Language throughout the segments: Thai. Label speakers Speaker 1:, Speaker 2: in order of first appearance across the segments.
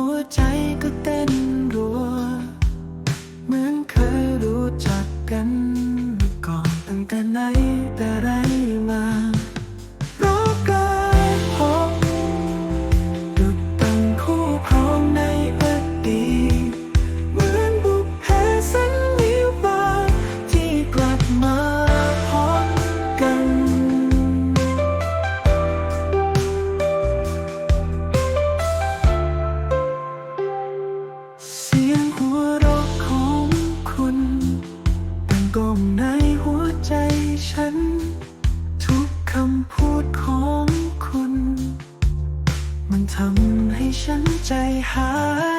Speaker 1: หัวใจก็เต้นรัว เหมือนเคยรู้จักกันก่อนตั้งแต่ไหนแต่ไรมา กมในหัวใจฉัน ทุกคำพูดของคุณ มันทำให้ฉันใจหาย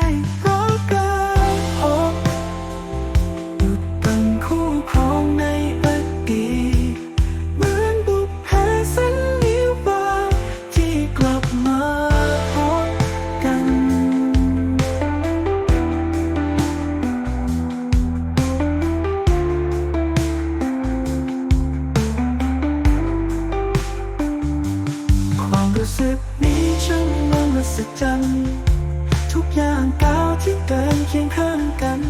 Speaker 1: รู้สึกนี้ช่างมหัศจรรย์ทุกอย่างก้าวที่เดินเคียงข้างกัน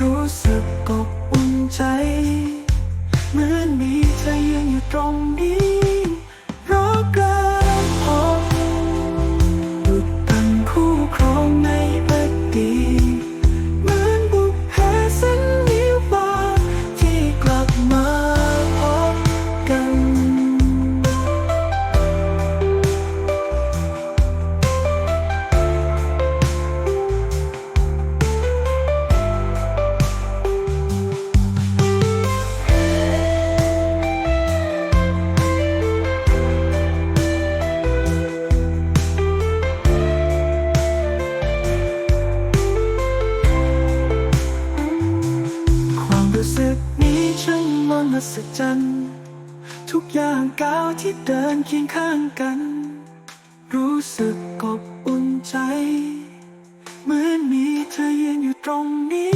Speaker 1: รู้สึกอบอุ่นใจ เหมือนมีเธอยืนอยู่ตรงนี้ รู้สึกนี้ช่างมหัศจรรย์ทุกอย่างก้าวที่เดินเคียงข้างกัน รู้สึกกบอุ่นใจ เหมือนมีเธอยืนอยู่ตรงนี้